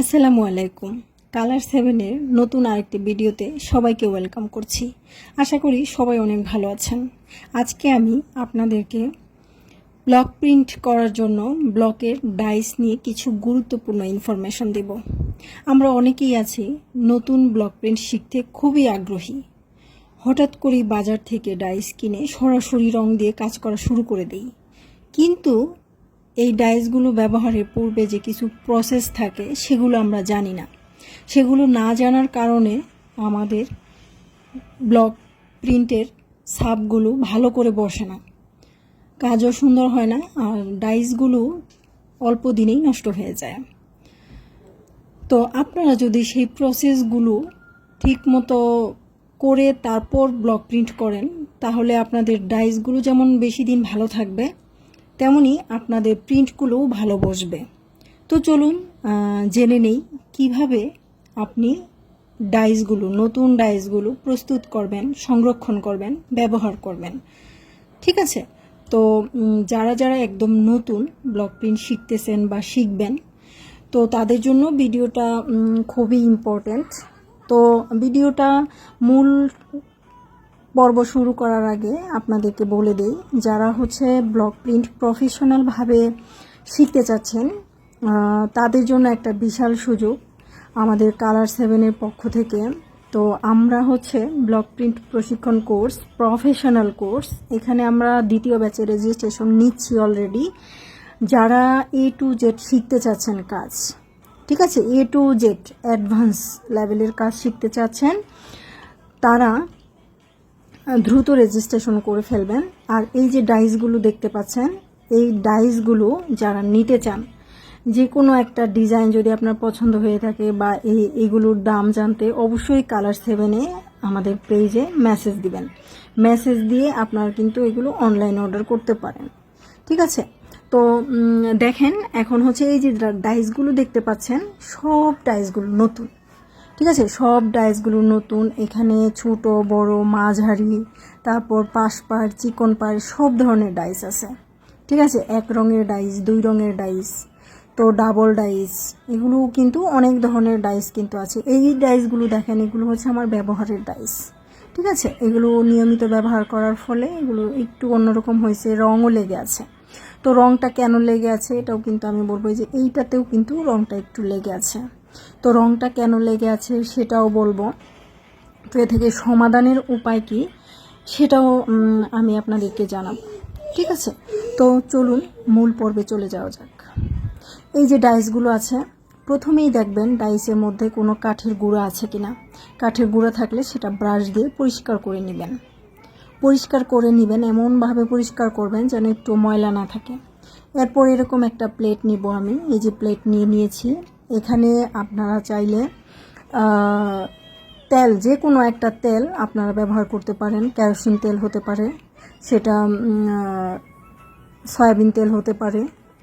আসসালামু আলাইকুম। কালার সেভেনের নতুন আরেকটি ভিডিওতে সবাইকে ওয়েলকাম করছি। আশা করি সবাই অনেক ভালো আছেন। আজকে আমি আপনাদেরকে ব্লক প্রিন্ট করার জন্য ব্লকের ডাইস নিয়ে কিছু গুরুত্বপূর্ণ ইনফরমেশন দেব। আমরা অনেকেই আছি নতুন ব্লক প্রিন্ট শিখতে খুবই আগ্রহী। হঠাৎ করেই বাজার থেকে ডাইস কিনে সরাসরি রং দিয়ে কাজ করা শুরু করে দেই। কিন্তু এই ডাইসগুলো ব্যবহারের পূর্বে যে কিছু প্রসেস থাকে, সেগুলো আমরা জানি না। সেগুলো না জানার কারণে আমাদের ব্লক প্রিন্টের সাপগুলো ভালো করে বসে না। কাজও সুন্দর হয় না, আর ডাইসগুলো অল্প দিনেই নষ্ট হয়ে যায়। তো আপনারা যদি সেই প্রসেসগুলো ঠিকমতো করে তারপর ব্লক প্রিন্ট করেন, তাহলে আপনাদের ডাইসগুলো যেমন বেশি দিন ভালো থাকবে তেমনি আপনাদের প্রিন্টগুলোও ভালো বসবে। তো চলুন জেনে নেই কীভাবে আপনি ডাইসগুলো নতুন ডাইসগুলো প্রস্তুত করবেন, সংরক্ষণ করবেন, ব্যবহার করবেন। ঠিক আছে? তো যারা যারা একদম নতুন ব্লক প্রিন্ট শিখতেছেন বা শিখবেন, তো তাদের জন্য ভিডিওটা খুবই ইম্পর্ট্যান্ট তো ভিডিওটা মূল পর্ব শুরু করার আগে আপনাদেরকে বলে দিই, যারা হচ্ছে ব্লক প্রিন্ট প্রফেশনালভাবে শিখতে চাচ্ছেন তাদের জন্য একটা বিশাল সুযোগ আমাদের কালার সেভেনের পক্ষ থেকে। তো আমরা হচ্ছে ব্লক প্রিন্ট প্রশিক্ষণ কোর্স প্রফেশনাল কোর্স, এখানে আমরা দ্বিতীয় ব্যাচে রেজিস্ট্রেশন নিচ্ছি অলরেডি যারা এ টু জেড শিখতে চাচ্ছেন কাজ, ঠিক আছে? এ টু জেড অ্যাডভান্স লেভেলের কাজ শিখতে চাচ্ছেন, তারা দ্রুত রেজিস্ট্রেশন করে ফেলবেন। আর এই যে ডাইসগুলো দেখতে পাচ্ছেন, এই ডাইসগুলো যারা নিতে চান যে কোনো একটা ডিজাইন যদি আপনার পছন্দ হয়ে থাকে বা এই, এইগুলোর দাম জানতে অবশ্যই কালার সেভেনে আমাদের পেজে মেসেজ দিবেন। মেসেজ দিয়ে আপনারা কিন্তু এগুলো অনলাইন অর্ডার করতে পারেন। ঠিক আছে? তো দেখেন, এখন হচ্ছে এই যে ডাইসগুলো দেখতে পাচ্ছেন, সব ডাইসগুলো নতুন। ঠিক আছে? সব ডাইসগুলো নতুন। এখানে ছোট, বড়, মাঝারি, তারপর পাশ পাড় চিকন পাড়, সব ধরনের ডাইস আছে। ঠিক আছে? এক রঙের ডাইস, দুই রঙের ডাইস, তো ডাবল ডাইস, এগুলো কিন্তু অনেক ধরনের ডাইস কিন্তু আছে। এই ডাইসগুলো দেখেন, এগুলো হচ্ছে আমার ব্যবহারের ডাইস। ঠিক আছে? এগুলো নিয়মিত ব্যবহার করার ফলে এগুলো একটু অন্যরকম হয়েছে, রঙও লেগে আছে। তো রঙটা কেন লেগে আছে? এটাও কিন্তু আমি বলব যে এইটাতেও কিন্তু রঙটা একটু লেগে আছে। তো রঙটা কেন লেগে আছে সেটাও বলব। তো এ থেকে সমাধানের উপায় কি সেটাও আমি আপনাদেরকে জানাব। ঠিক আছে? তো চলুন মূল পর্বে চলে যাওয়া যাক। এই যে ডাইসগুলো আছে, প্রথমেই দেখবেন ডাইসের মধ্যে কোনো কাঠের গুঁড়া আছে কিনা। কাঠের গুঁড়া থাকলে সেটা ব্রাশ দিয়ে পরিষ্কার করে নেবেন। পরিষ্কার করে নেবেন, এমনভাবে পরিষ্কার করবেন যেন একটু ময়লা না থাকে। এরপর এরকম একটা প্লেট নিব আমি। এই যে প্লেট নিয়ে নিয়েছি এখানে আপনারা চাইলে তেল যে কোনো একটা তেল আপনারা ব্যবহার করতে পারেন। ক্যারোসিন তেল হতে পারে, সেটা সয়াবিন তেল হতে পারে,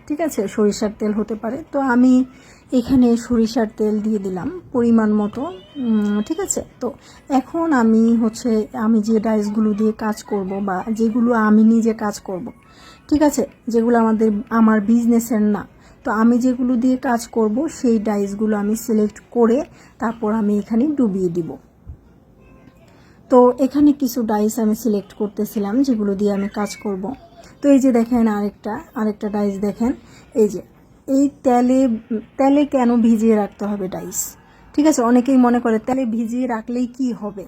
ঠিক আছে? সরিষার তেল হতে পারে। তো আমি এখানে সরিষার তেল দিয়ে দিলাম পরিমাণ মতো ঠিক আছে? তো এখন আমি হচ্ছে, আমি যে ডাইসগুলো দিয়ে কাজ করব বা যেগুলো আমি নিজে কাজ করব, ঠিক আছে? যেগুলো আমাদের, আমার বিজনেসের না তো আমি যেগুলো দিয়ে কাজ করব, সেই ডাইসগুলো আমি সিলেক্ট করে তারপর আমি এখানে ডুবিয়ে দিব। তো এখানে কিছু ডাইস আমি সিলেক্ট করতেছিলাম, যেগুলো দিয়ে আমি কাজ করব। তো এই যে দেখেন আরেকটা আরেকটা ডাইস দেখেন। এই যে, এই তেলে তেলে কেন ভিজিয়ে রাখতে হবে ডাইস? ঠিক আছে, অনেকেই মনে করে তেলে ভিজিয়ে রাখলেই কি হবে?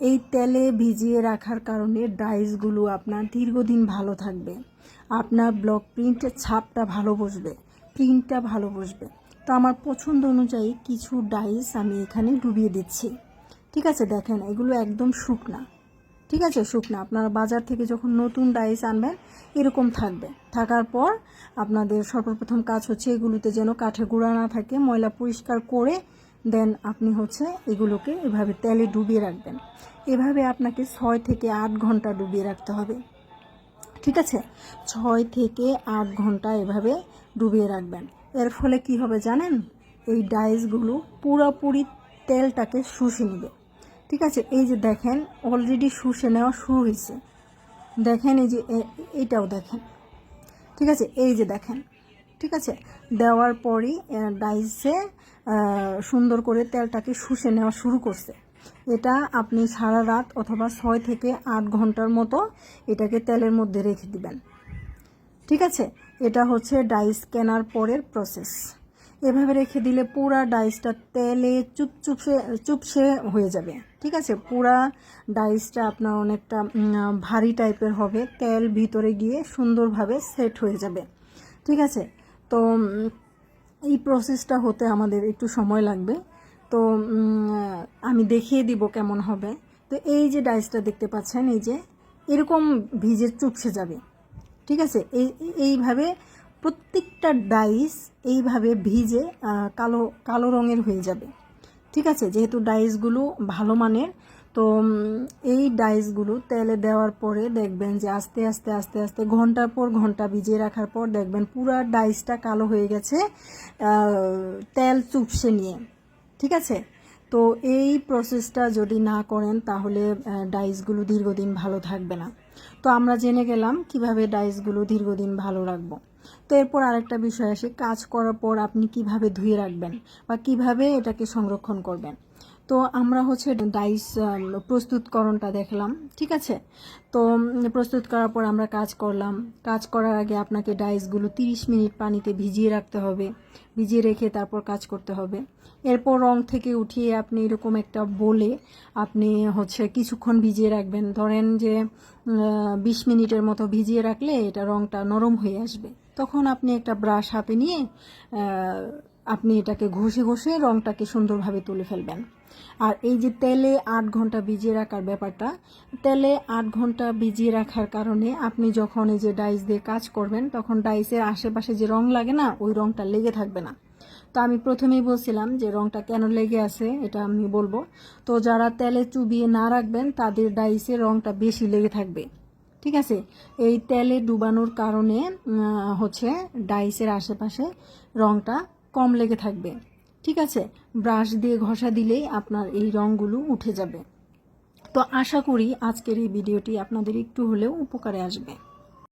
এই তেলে ভিজিয়ে রাখার কারণে ডাইসগুলো আপনার দীর্ঘদিন ভালো থাকবে। আপনার ব্লক প্রিন্টের ছাপটা ভালো বসবে। প্রিন্টটা ভালো বসবে। তো আমার পছন্দ অনুযায়ী কিছু ডাইস আমি এখানে ডুবিয়ে দিচ্ছি। ঠিক আছে, দেখেন, এগুলো একদম শুকনা। ঠিক আছে, শুকনা। আপনারা বাজার থেকে যখন নতুন ডাইস আনবেন, এরকম থাকবে। থাকার পর আপনাদের সর্বপ্রথম কাজ হচ্ছে এগুলোতে যেন কাঠের গুঁড়া না থাকে, ময়লা পরিষ্কার করে দেন আপনি হচ্ছে এগুলোকে এভাবে তেলে ডুবিয়ে রাখবেন। এভাবে আপনাকে ছয় থেকে আট ঘণ্টা ডুবিয়ে রাখতে হবে। ঠিক আছে? ছয় থেকে আট ঘণ্টা এভাবে ডুবিয়ে রাখবেন। এর ফলে কি হবে জানেন? এই ডাইসগুলো পুরোপুরি তেলটাকে শুষে নেবে। ঠিক আছে? এই যে দেখেন অলরেডি শুষে নেওয়া শুরু হয়েছে। দেখেন এই যে, এ- এটাও দেখেন। ঠিক আছে? এই যে দেখেন। ঠিক আছে? দেওয়ার পরই ডাইসে সুন্দর করে তেলটাকে শুষে নেওয়া শুরু করছে। এটা আপনি সারা রাত অথবা ছয় থেকে আট ঘণ্টার মতো এটাকে তেলের মধ্যে রেখে দিবেন। ঠিক আছে? এটা হচ্ছে ডাইস কেনার পরের প্রসেস। এভাবে রেখে দিলে পুরা ডাইসটা তেলে চুপচুপসে চুপসে হয়ে যাবে। ঠিক আছে? পুরা ডাইসটা আপনার অনেকটা ভারী টাইপের হবে। তেল ভিতরে গিয়ে সুন্দরভাবে সেট হয়ে যাবে। ঠিক আছে? তো এই প্রসেসটা হতে আমাদের একটু সময় লাগবে। তো আমি দেখিয়ে দিব কেমন হবে। তো এই যে ডাইসটা দেখতে পাচ্ছেন, এই যে এরকম ভিজে চুপসে যাবে। ঠিক আছে? এই, এইভাবে প্রত্যেকটা ডাইস এইভাবে ভিজে কালো কালো রঙের হয়ে যাবে। ঠিক আছে? যেহেতু ডাইসগুলো ভালো মানের, তো এই ডাইসগুলো তেলে দেওয়ার পরে দেখবেন যে আস্তে আস্তে আস্তে আস্তে ঘণ্টার পর ঘণ্টা ভিজিয়ে রাখার পর দেখবেন পুরো ডাইসটা কালো হয়ে গেছে তেল চুপসে নিয়ে। ঠিক আছে? তো এই প্রসেসটা যদি না করেন তাহলে ডাইসগুলো দীর্ঘদিন ভালো থাকবে না। তো আমরা জেনে গেলাম কীভাবে ডাইসগুলো দীর্ঘদিন ভালো রাখব। তো এরপর আরেকটা বিষয় আসে, কাজ করার পর আপনি কীভাবে ধুয়ে রাখবেন বা কীভাবে এটাকে সংরক্ষণ করবেন। তো আমরা হচ্ছে ডাইস প্রস্তুতকরণটা দেখলাম, ঠিক আছে? তো প্রস্তুত করার পর আমরা কাজ করলাম। কাজ করার আগে আপনাকে ডাইসগুলো 30 মিনিট পানিতে ভিজিয়ে রাখতে হবে। ভিজিয়ে রেখে তারপর কাজ করতে হবে। এরপর রং থেকে উঠিয়ে আপনি এরকম একটা বলে আপনি হচ্ছে কিছুক্ষণ ভিজিয়ে রাখবেন। ধরেন যে বিশ মিনিটের মতো ভিজিয়ে রাখলে এটা রংটা নরম হয়ে আসবে। তখন আপনি একটা ব্রাশ হাতে নিয়ে আপনি এটাকে ঘষে ঘষে রংটাকে সুন্দরভাবে তুলে ফেলবেন। আর এই যে তেলে আট ঘণ্টা ভিজিয়ে রাখার ব্যাপারটা, তেলে আট ঘণ্টা ভিজিয়ে রাখার কারণে আপনি যখন এই যে ডাইস দিয়ে কাজ করবেন, তখন ডাইসের আশেপাশে যে রং লাগে না, ওই রংটা লেগে থাকবে না। তো আমি প্রথমেই বলছিলাম যে রংটা কেন লেগে আছে, এটা আমি বলব। তো যারা তেলে চুবিয়ে না রাখবেন, তাদের ডাইসের রংটা বেশি লেগে থাকবে। ঠিক আছে? এই তেলে ডুবানোর কারণে হচ্ছে ডাইসের আশেপাশে রংটা কম লেগে থাকবে। ঠিক আছে? ব্রাশ দিয়ে ঘষা দিলেই আপনার এই রঙগুলো উঠে যাবে। তো আশা করি আজকের এই ভিডিওটি আপনাদের একটু হলেও উপকারে আসবে।